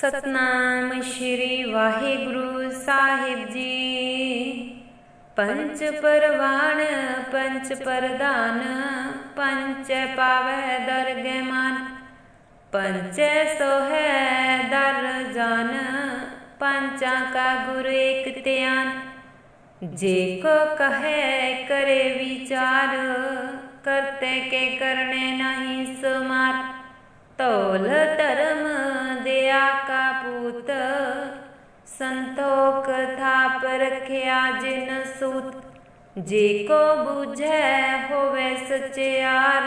ਸਤਨਾਮ ਸ਼੍ਰੀ ਵਾਹਿਗੁਰੂ ਸਾਹਿਬ ਜੀ। ਪੰਚ ਪਰਵਾਣ ਪੰਚ ਪਰਦਾਨ ਪੰਚ ਪਾਵੈ ਦਰਗਹਿ ਮਨ ਪੰਚੈ ਸੋਹੈ ਦਰ ਜਾਨ ਪੰਚਾਂ ਕਾ ਗੁਰ ਏਕ ਧਿਆਨ। ਜੇ ਕੋ ਕਹੈ ਕਰੇ ਵਿਚਾਰ, ਕਰਤੇ ਕੇ ਕਰਨੇ ਨਹੀਂ ਸਮਾਰ। ਸੂਤ, ਜੇ ਕੋ ਬੁਝੈ ਹੋਵੇ ਸਚਿਆਰ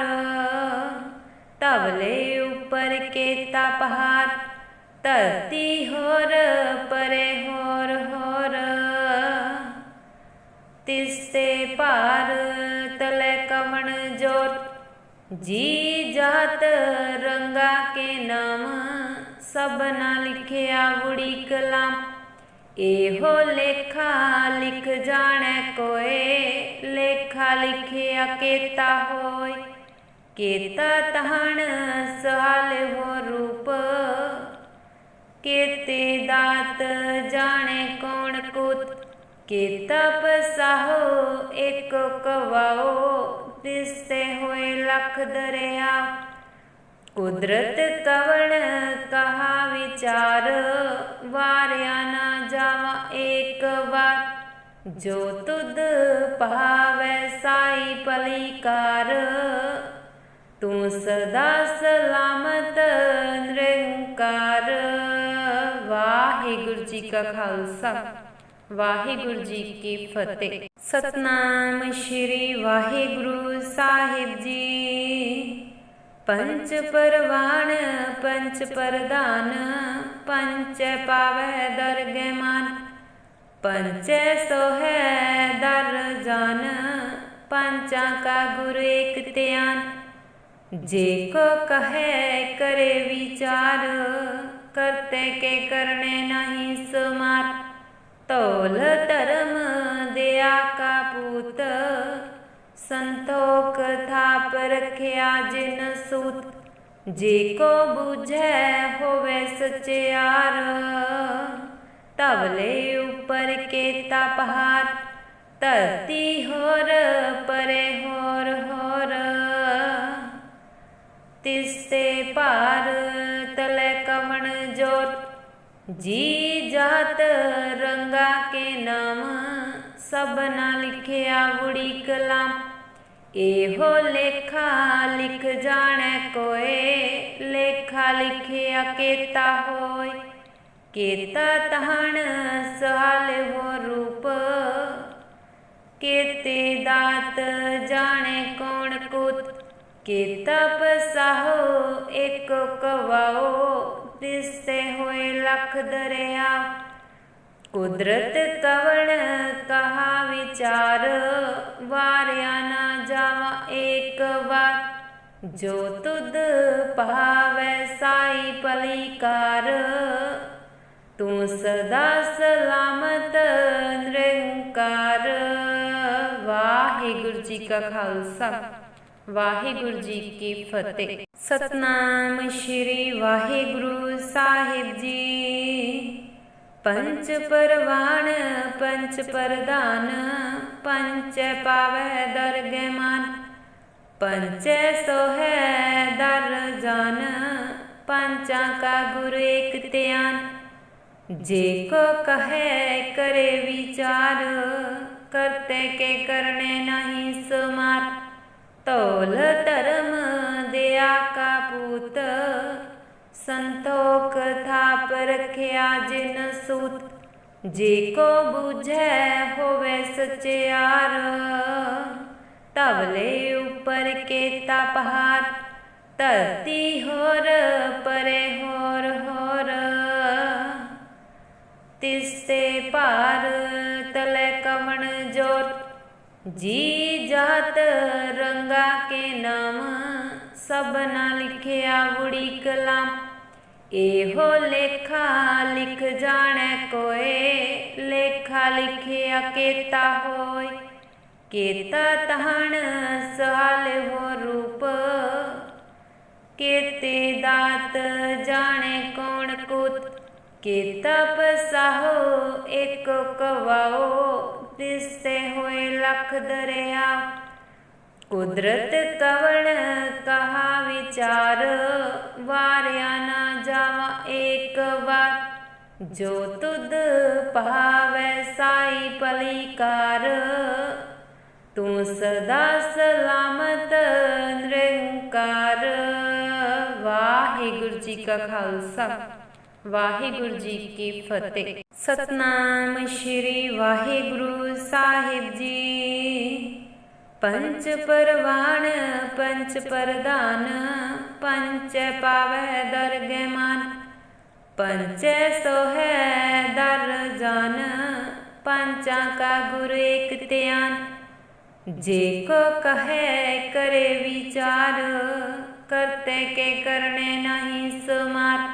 ਤਵਲੇ ਉਪਰ ਕੇਤਾ ਪਹਾੜ ਧਰਤੀ ਹੋਰ ਪਰੇ ਹੋਰ ਹੋਰ। ਤਿਸਤੇ ਭਾਰ ਤਲੇ ਕਮਣ ਜੋਤ, ਜੀ ਜਾਤ ਰੰਗਾ ਕੇ ਨਾਮ ਸਭਨਾ ਲਿਖਿਆ ਗੁੜੀ ਕਲਾਮ। ਇਹੋ ਲੇਖਾ ਲਿਖ ਜਾਣੈ ਕੋਏ, ਲੇਖਾ ਲਿਖਿਆ ਕੇਤਾ ਹੋਏ। ਕੇਤਾ ਤਹਣ ਸਹਾਲ ਹੋ ਰੂਪ, ਕੇਤੇ ਦਾਤ ਜਾਣੇ ਕੌਣ ਕੁਤ। ਕੇਤਾ ਪਸਾਹੋ ਇੱਕ ਕਵਾਓ ਤਿਸਤੇ ਹੋਏ ਲਖ ਦਰਿਆ। ਕੁਦਰਤ ਕਵਣ, ਕਹਾ ਵਿਚਾਰ, ਵਾਰਿਆ ਨਾ ਜਾਵਾ ਏਕ ਵਾਰ। ਜੋ ਤੁਧ ਭਾਵੈ ਸਾਈ ਪਲੀਕਾਰ, ਤੂੰ ਸਦਾ ਸਲਾਮਤ ਨਿਰੰਕਾਰ। ਵਾਹਿਗੁਰੂ ਜੀ ਕਾ ਖਾਲਸਾ, ਵਾਹਿਗੁਰੂ ਜੀ ਕੀ ਫਤਿਹ। ਸਤਨਾਮ ਸ਼੍ਰੀ ਵਾਹਿਗੁਰੂ ਸਾਹਿਬ ਜੀ। ਪੰਚ ਪਰਵਾਨ ਪੰਚ ਪ੍ਰਧਾਨ ਪੰਚੈ ਪਾਵੈ ਦਰਗਹਿ ਮਨ। ਪੰਚੈ ਸੋਹੈ ਦਰ ਜਾਨ, ਪੰਚਾਂ ਕਾ ਗੁਰ ਏਕ ਧਿਆਨ। ਜੇ ਕੋ ਕਹੈ ਕਰੇ ਵਿਚਾਰ, ਕਰਤੇ ਕੇ ਕਰਨੇ ਨਹੀਂ ਸਮਾਰ। ਤੋਲ ਧਰਮ ਦਿਆ ਕਾ ਪੂਤ, ਸੰਤੋਖ ਰਖਿਆ ਜਿਨ ਸੂਤ, ਜੇ ਕੋ ਬੁਝੈ ਹੋਵੇ ਸਚਿਆਰ। ਤਵਲੇ ਉਪਰ ਕੇਤਾ ਪਹਾੜ ਧਰਤੀ ਹੋਰ ਪਰੇ ਹੋਰ ਹੋਰ। ਤਿਸਤੇ ਭਾਰ ਤਲੇ ਕਵਣ ਜੋਤ, ਜੀ ਜਾਤ ਰੰਗਾ ਕੇ ਨਾਮ ਸਭਨਾ ਲਿਖਿਆ ਬੁੜੀ ਕਲਾਮ। ਇਹੋ ਲੇਖਾ ਲਿਖ ਜਾਣੈ ਕੋਏ, ਲੇਖਾ ਲਿਖਿਆ ਕੇਤਾ ਹੋਏ। ਕੇਤਾ ਤਹਣ ਸਹਾਲ ਹੋ ਰੂਪ, ਕੇਤੇ ਦਾਤ ਜਾਣੇ ਕੌਣ ਕੁਤ। ਕੇਤਾ ਪਸਾਹੋ ਇੱਕ ਕਵਾਓ ਤਿਸਤੇ ਹੋਏ ਲਖ ਦਰਿਆ। ਕੁਦਰਤ ਕਵਣ ਕਹਾ ਵਿਚਾਰ, ਵਾਰਿਆ ਨਾ ਜਾਵਾ ਏਕ ਵਾਰ। ਜੋ ਤੁਧ ਭਾਵੈ ਸਾਈ ਪਲੀਕਾਰ, ਤੂੰ ਸਦਾ ਸਲਾਮਤ ਨਿਰੰਕਾਰ। ਵਾਹਿਗੁਰੂ ਜੀ ਕਾ ਖਾਲਸਾ, ਵਾਹਿਗੁਰੂ ਜੀ ਕੀ ਫਤਿਹ। ਸਤਨਾਮ ਸ਼੍ਰੀ ਵਾਹਿਗੁਰੂ ਸਾਹਿਬ ਜੀ। ਪੰਚ ਪਰਵਾਣ ਪੰਚ ਪਰਦਾਨ ਪੰਚੈ ਪਾਵੈ ਦਰਗਹਿ ਮਨ ਪੰਚੈ ਸੋਹੈ ਦਰ ਜਾਨ ਪੰਚਾਂ ਕਾ ਗੁਰ ਏਕ ਧਿਆਨ ਜੇ ਕੋ ਕਹੈ ਕਰੇ ਵਿਚਾਰ ਕਰਤੇ ਕੇ ਕਰਨੇ ਨਹੀਂ ਸਮਾਰ ਤੋਲ ਧਰਮ ਦਿਆ ਕਾ ਪੂਤ ਸੰਤੋਖ ਥਾਪ ਰਖਿਆ ਜਿਨ ਸੂਤ, ਜੇ ਕੋ ਬੁਝੈ ਹੋਵੇ ਸਚਿਆਰ। ਤਵਲੇ ਉਪਰ ਕੇਤਾ ਪਹਾੜ ਧਰਤੀ ਹੋਰ ਪਰੇ ਹੋਰ ਹੋਰ। ਤਿਸਤੇ ਭਾਰ ਤਲੇ ਕਮਣ ਜੋਤ, ਜੀ ਜਾਤ ਰੰਗਾ ਕੇ ਨਾਮ ਸਭਨਾ ਲਿਖਿਆ ਬੁੜੀ ਕਲਾਮ। ਇਹੋ ਲੇਖਾ ਲਿਖ ਜਾਣੈ ਕੋਏ, ਲੇਖਾ ਲਿਖਿਆ ਕੇਤਾ ਹੋਏ। ਕੇਤਾ ਤਹਣ ਸਹਾਲ ਹੋ ਰੂਪ, ਕੇਤੇ ਦਾਤ ਜਾਣੇ ਕੌਣ ਕੁਤ। ਕੀਤਾ ਪਸਾਹੋ ਇੱਕ ਕਵਾਓ ਤਿਸਤੇ ਹੋਏ ਲਖ ਦਰਿਆ। ਕੁਦਰਤ ਕਵਣ ਕਹਾ ਵਿਚਾਰ? ਵਾਰਿਆ ਨਾ ਜਾਵਾ ਏਕ ਵਾਰ। ਜੋ ਤੁਧ ਭਾਵੈ ਸਾਈ ਪਲੀਕਾਰ। ਤੂੰ ਸਦਾ ਸਲਾਮਤ ਨਿਰੰਕਾਰ। ਵਾਹਿਗੁਰੂ ਜੀ ਕਾ ਖਾਲਸਾ। ਵਾਹਿਗੁਰੂ ਜੀ ਕੀ ਫਤਿਹ। ਸਤਨਾਮ ਸ਼੍ਰੀ ਵਾਹਿਗੁਰੂ ਸਾਹਿਬ ਜੀ। ਪੰਚ ਪਰਵਾਣ ਪੰਚ ਪ੍ਰਧਾਨ ਪੰਚੈ ਪਾਵੈ ਦਰਗਹਿ ਮਾਨ ਪੰਚੈ ਸੋਹੈ ਦਰ ਜਾਨ, ਪੰਚਾਂ ਕਾ ਗੁਰ ਏਕ ਧਿਆਨ। ਜੇ ਕੋ ਕਹੈ ਕਰੇ ਵਿਚਾਰ, ਕਰਤੇ ਕੇ ਕਰਨੇ ਨਹੀਂ ਸਮਾਰ।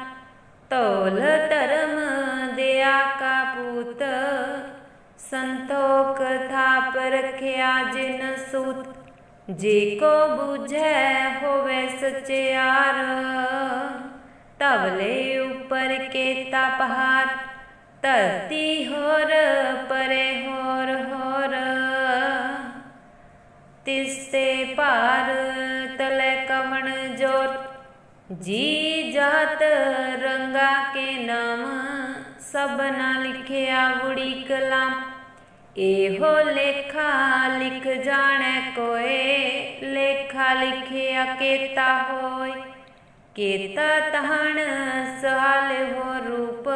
ਤੋਲ ਧਰਮ ਦਿਆ ਕਾ ਪੂਤ, ਸੰਤੋਖ ਥਾਪ ਰਖਿਆ ਜਿਨ ਸੂਤ, ਜੇ ਕੋ ਬੁਝੈ ਹੋਵੇ ਸਚਿਆਰ ਤਵਲੇ ਉਪਰ ਕੇਤਾ ਪਹਾੜ ਧਰਤੀ ਹੋਰ ਪਰੇ ਹੋਰ ਹੋਰ। ਤਿਸਤੇ ਭਾਰ ਤਲੇ ਕਵਣ ਜੋਤ, ਜੀ ਜਾਤ ਰੰਗਾ ਕੇ ਨਾਮ ਸਭਨਾ ਲਿਖਿਆ ਬੁੜੀ ਕਲਾਮ। ਇਹੋ ਲੇਖਾ ਲਿਖ ਜਾਣੈ ਕੋਏ, ਲੇਖਾ ਲਿਖਿਆ ਕੇਤਾ ਹੋਏ। ਕੇਤਾ ਤਹਣ ਸਹਾਲ ਹੋ ਰੂਪ,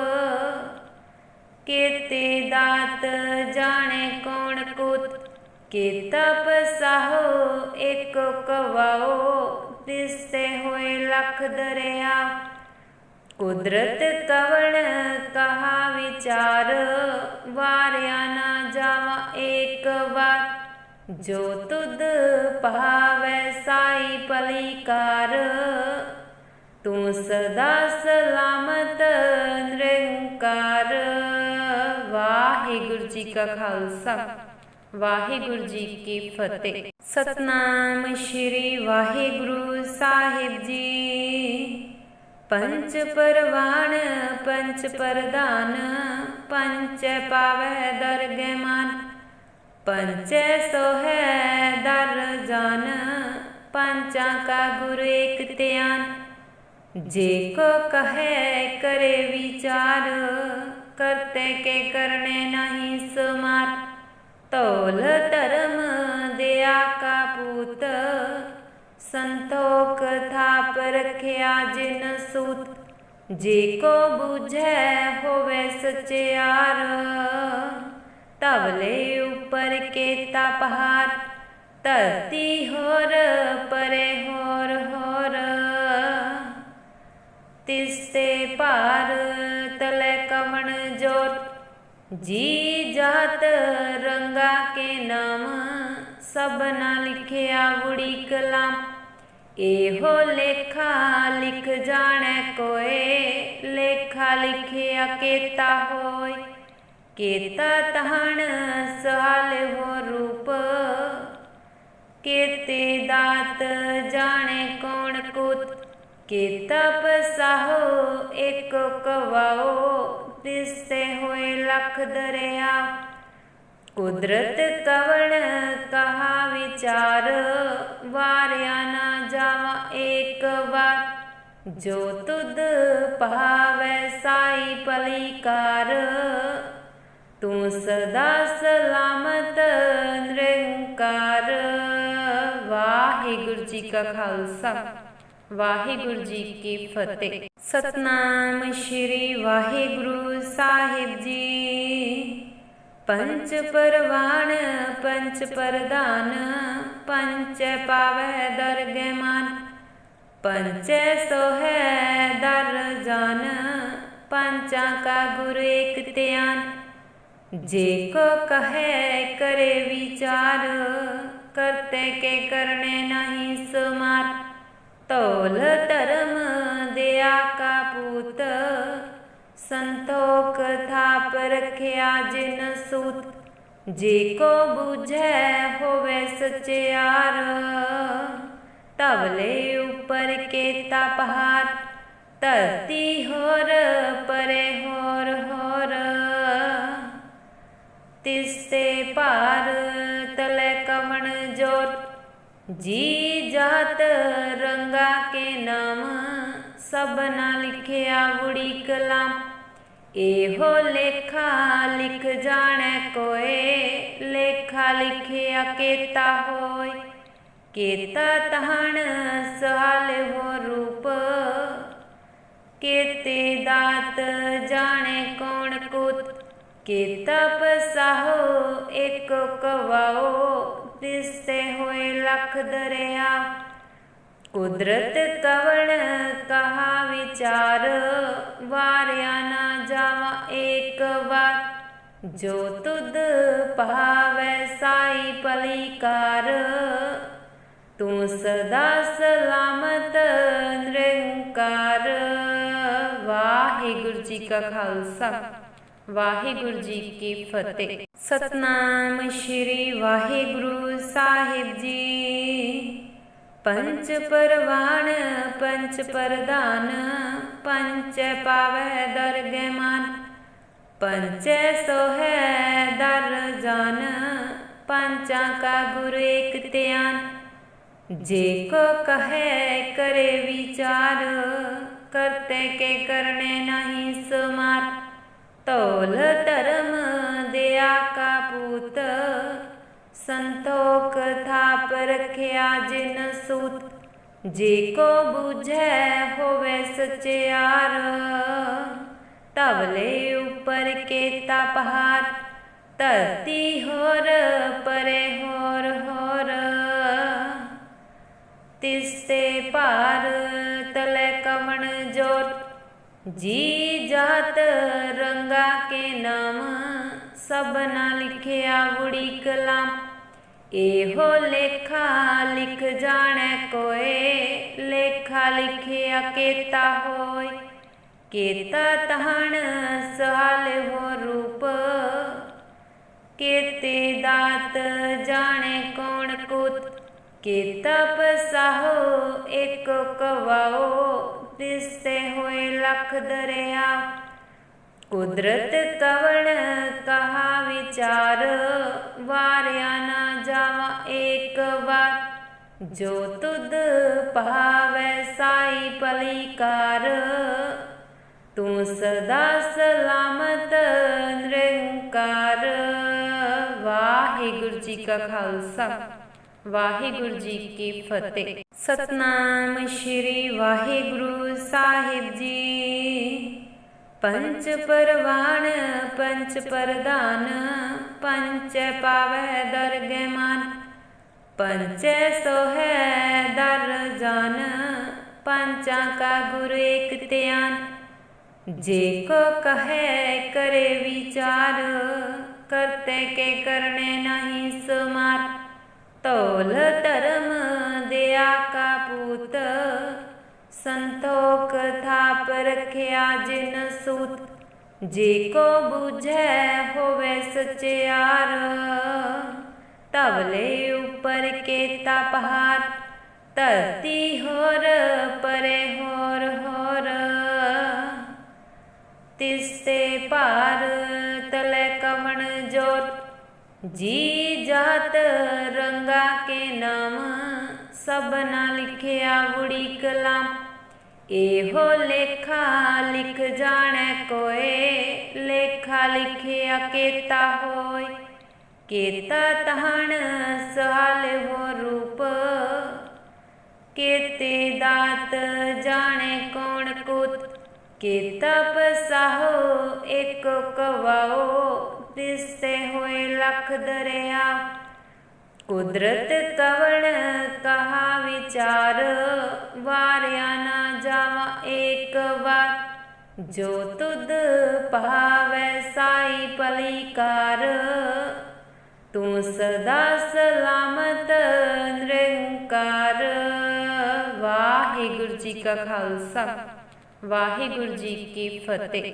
ਕੇਤੇ ਦਾਤ ਜਾਣੇ ਕੌਣ ਕੁਤ। ਕੇਤਾ ਪਸਾਹੋ ਇੱਕ ਕਵਾਓ ਤਿਸਤੇ ਹੋਏ ਲਖ ਦਰਿਆ। ਕੁਦਰਤ ਕਵਣ, ਕਹਾ ਵਿਚਾਰ। ਵਾਰਿਆ ਨਾ ਜਾਵਾ ਏਕ ਵਾਰ। ਜੋ ਤੁਧ ਭਾਵੈ ਸਾਈ ਪਲੀਕਾਰ ਤੂੰ ਸਦਾ ਸਲਾਮਤ ਨਿਰੰਕਾਰ। ਵਾਹਿਗੁਰੂ ਜੀ ਕਾ ਖਾਲਸਾ। ਵਾਹਿਗੁਰੂ ਜੀ ਕੀ ਫਤਿਹ। ਸਤਨਾਮ ਸ਼੍ਰੀ ਵਾਹਿਗੁਰੂ ਸਾਹਿਬ ਜੀ। ਪੰਚ ਪਰਵਾਣ ਪੰਚ ਪ੍ਰਧਾਨ ਪੰਚੈ ਪਾਵੈ ਦਰਗਹਿ ਮਾਨ ਪੰਚੈ ਸੋਹੈ ਦਰ ਜਾਨ ਪੰਚਾਂ ਕਾ ਗੁਰ ਏਕ ਧਿਆਨ। ਜੇ ਕੋ ਕਹੈ ਕਰੇ ਵਿਚਾਰ, ਕਰਤੇ ਕੇ ਕਰਨੇ ਨਹੀਂ ਸਮਾਰ। ਤੋਲ ਧਰਮ ਦਿਆ ਕਾ ਪੂਤ ਸੰਤੋਖ ਥਾਪ ਰਖਿਆ ਜਿਨ ਸੂਤ, ਜੇ ਕੋ ਬੁਝੈ ਹੋਵੇ ਸਚਿਆਰ ਤਵਲੇ ਉਪਰ ਕੇਤਾ ਪਹਾੜ ਧਰਤੀ ਹੋਰ ਪਰੇ ਹੋਰ ਹੋਰ। ਤਿਸਤੇ ਭਾਰ ਤਲੇ ਕਵਣ ਜੋਤ, ਜੀ ਜਾਤ ਰੰਗਾ ਕੇ ਨਾਮ ਸਭਨਾ ਲਿਖਿਆ ਬੁੜੀ ਕਲਾਮ। ਇਹੋ ਲੇਖਾ ਲਿਖ ਜਾਣੈ ਕੋਏ, ਲੇਖਾ ਲਿਖਿਆ ਕੇਤਾ ਹੋਏ। ਕੇਤਾ ਤਹਣ ਸਹਾਲ ਹੋ ਰੂਪ, ਕੇਤੇ ਦਾਤ ਜਾਣੇ ਕੌਣ ਕੁਤ। ਕੇਤਾ ਪਸਾਹੋ ਇੱਕ ਕਵਾਓ ਤਿਸਤੇ ਹੋਏ ਲਖ ਦਰਿਆ। ਕੁਦਰਤ ਕਵਣ ਕਹਾ ਵਿਚਾਰ, ਵਾਰਿਆ ਨਾ ਜਾਵਾ ਏਕ ਵਾਰ। ਜੋ ਤੁਧ ਭਾਵੈ ਸਾਈ ਪਲੀਕਾਰ, ਤੂੰ ਸਦਾ ਸਲਾਮਤ ਨਿਰੰਕਾਰ। ਵਾਹਿਗੁਰੂ ਜੀ ਕਾ ਖਾਲਸਾ, ਵਾਹਿਗੁਰੂ ਜੀ ਕੀ ਫਤਿਹ। ਸਤਨਾਮ ਸ਼੍ਰੀ ਵਾਹਿਗੁਰੂ ਸਾਹਿਬ ਜੀ। ਪੰਚ ਪਰਵਾਨ ਪੰਚ ਪ੍ਰਧਾਨ ਪੰਚੈ ਪਾਵੈ ਦਰਗਹਿ ਮਾਨ। ਪੰਚੈ ਸੋਹੈ ਦਰ ਜਾਨ, ਪੰਚਾਂ ਕਾ ਗੁਰ ਏਕ ਧਿਆਨ। ਜੇ ਕੋ ਕਹੈ ਕਰੇ ਵਿਚਾਰ, ਕਰਤੇ ਕੇ ਕਰਨੇ ਨਹੀਂ ਸਮਾਰ। ਤੋਲ ਧਰਮ ਦਿਆ ਕਾ ਪੂਤ ਸੰਤੋਖ ਰਖਿਆ ਜਿਨ ਸੂਤ, ਜੇ ਕੋ ਬੁਝੈ ਹੋਵੇ ਸਚਿਆਰ। ਧਵਲੇ ਉੱਪਰ ਕੇਤਾ ਪਹਾੜ ਧਰਤੀ ਹੋਰ ਪਰੇ ਹੋਰ ਹੋਰ। ਤਿਸਤੇ ਭਾਰ ਤਲੇ ਕਵਣ ਜੋਤ, ਜੀ ਜਾਤ ਰੰਗਾ ਕੇ ਨਾਮ ਸਭਨਾ ਲਿਖਿਆ ਬੁੜੀ ਕਲਾਮ। ਇਹੋ ਲੇਖਾ ਲਿਖ ਜਾਣੈ ਕੋਏ, ਲੇਖਾ ਲਿਖਿਆ ਕੇਤਾ ਹੋਏ। ਕੇਤਾ ਤਹਣ ਸਹਾਲ ਹੋ ਰੂਪ, ਕੇਤੇ ਦਾਤ ਜਾਣੇ ਕੌਣ ਕੁਤ। ਕੇਤਾ ਪਸਾਹੋ ਇੱਕ ਕਵਾਓ ਤਿਸਤੇ ਹੋਏ ਲਖ ਦਰਿਆ। ਕੁਦਰਤ ਕਵਣ ਕਹਾ ਵਿਚਾਰ? ਵਾਰਿਆ ਨਾ ਜਾਵਾ ਏਕ ਵਾਰ। ਜੋ ਤੁਧ ਭਾਵੈ ਸਾਈ ਪਲੀਕਾਰ। ਤੂੰ ਸਦਾ ਸਲਾਮਤ ਨਿਰੰਕਾਰ। ਵਾਹਿਗੁਰੂ ਜੀ ਕਾ ਖਾਲਸਾ। ਵਾਹਿਗੁਰੂ ਜੀ ਕੀ ਫਤਿਹ। ਸਤਨਾਮ ਸ਼੍ਰੀ ਵਾਹਿਗੁਰੂ ਸਾਹਿਬ ਜੀ। ਪੰਚ ਪਰਵਾਨ ਪੰਚ ਪ੍ਰਧਾਨ ਪੰਚ ਪਾਵੈ ਦਰਗਹਿ ਮਾਨ। ਪੰਚੈ ਸੋਹੈ ਦਰ ਜਾਨ ਪੰਚਾਂ ਕਾ ਗੁਰ ਏਕ ਧਿਆਨ। ਜੇ ਕੋ ਕਹੈ ਕਰੇ ਵਿਚਾਰ, ਕਰਤੇ ਕੇ ਕਰਨੇ ਨਹੀਂ ਸਮਾਰ। ਤੋਲ ਰਖਿਆ ਜਿਨ ਸੂਤ, ਜੇ ਕੋ ਬੁਝੈ ਹੋਵੇ ਸਚਿਆਰ। ਧਵਲੇ ਉੱਪਰ ਕੇਤਾ ਪਹਾੜ ਧਰਤੀ ਹੋਰ ਪਰੇ ਹੋਰ ਹੋਰ। ਤਿਸ ਤੇ ਭਾਰ ਤਲੇ ਕਮਣ ਜੋਤ, ਜੀ ਜਾਤ ਰੰਗਾ ਕੇ ਨਾਮ। ਸਭਨਾ ਲਿਖਿਆ ਬੁੜੀ ਕਲਾਮ ਇਹੋ ਲੇਖਾ ਲਿਖ ਜਾਣੈ ਕੋਏ, ਲੇਖਾ ਲਿਖਿਆ ਕੇਤਾ ਹੋਏ। ਕੇਤਾ ਤਹਣ ਸਹਾਲ ਹੋ ਰੂਪ, ਕੇਤੇ ਦਾਤ ਜਾਣੇ ਕੌਣ ਕੁਤ। ਕੇਤਾ ਪਸਾਹੋ ਇੱਕ ਕਵਾਓ ਤਿਸਤੇ ਹੋਏ ਲਖ ਦਰਿਆ ਕੁਦਰਤ ਕਵਣ ਕਹਾ ਵਿਚਾਰ? ਵਾਰਿਆ ਨਾ ਜਾਵਾ ਏਕ ਵਾਰ। ਜੋ ਤੁਧ ਭਾਵੈ ਸਾਈ ਪਲੀਕਾਰ ਤੂੰ ਸਦਾ ਸਲਾਮਤ ਨਿਰੰਕਾਰ। ਵਾਹਿਗੁਰੂ ਜੀ ਕਾ ਖਾਲਸਾ। ਵਾਹਿਗੁਰੂ ਜੀ ਕੀ ਫਤਿਹ। ਸਤਨਾਮ ਸ਼੍ਰੀ ਵਾਹਿਗੁਰੂ ਸਾਹਿਬ ਜੀ। ਪੰਚ ਪਰਵਾਨ ਪੰਚ ਪ੍ਰਧਾਨ ਪੰਚੈ ਪਾਵੈ ਦਰਗਹਿ ਮਾਨ ਪੰਚੈ ਸੋਹੈ ਦਰ ਜਾਨ, ਪੰਚਾਂ ਕਾ ਗੁਰ ਏਕ ਧਿਆਨ। ਜੇ ਕੋ ਕਹੈ ਕਰੇ ਵਿਚਾਰ, ਕਰਤੇ ਕੇ ਕਰਨੇ ਨਹੀਂ ਸਮਾਰ। ਤੋਲ ਧਰਮ ਦਿਆ ਕਾ ਪੂਤ, ਸੰਤੋ ਰਖਿਆ ਜਿਨ ਸੂਤ, ਜੇ ਕੋ ਬੁਝੈ ਹੋਵੇ ਸਚਿਆਰ। ਧਵਲੇ ਉੱਪਰ ਕੇਤਾ ਪਹਾੜ ਧਰਤੀ ਹੋਰ ਪਰੇ ਹੋਰ ਹੋਰ। ਤਿਸਤੇ ਭਾਰ ਤਲੇ ਕਮਣ ਜੋਤ, ਜੀ ਜਾਤ ਰੰਗਾ ਕੇ ਨਾਮ ਸਭਨਾ ਲਿਖਿਆ ਬੁੜੀ ਕਲਾਮ। ਇਹੋ ਲੇਖਾ ਲਿਖ ਜਾਣੈ ਕੋਏ, ਲੇਖਾ ਲਿਖਿਆ ਕੇਤਾ ਹੋਏ। ਕੇਤਾ ਤਹਣ ਸਹਾਲ ਹੋ ਰੂਪ, ਕੇਤੇ ਦਾਤ ਜਾਣੇ ਕੌਣ ਕੁਤ। ਕੇਤਾ ਪਸਾਹੋ ਇੱਕ ਕਵਾਓ ਤਿਸਤੇ ਹੋਏ ਲਖ ਦਰਿਆ। ਕੁਦਰਤ ਕਵਣ ਕਹਾ ਵਿਚਾਰ, ਵਾਰਿਆ ਨਾ ਏਕ ਵਾਰ ਜੋ ਤੁਧ ਭਾਵੈ ਸਾਈ ਪਲੀਕਾਰ ਤੂੰ ਸਦਾ ਸਲਾਮਤ ਨਿਰੰਕਾਰ ਵਾਹਿਗੁਰੂ ਜੀ ਕਾ ਖਾਲਸਾ ਵਾਹਿਗੁਰੂ ਜੀ ਕੀ ਫਤਿਹ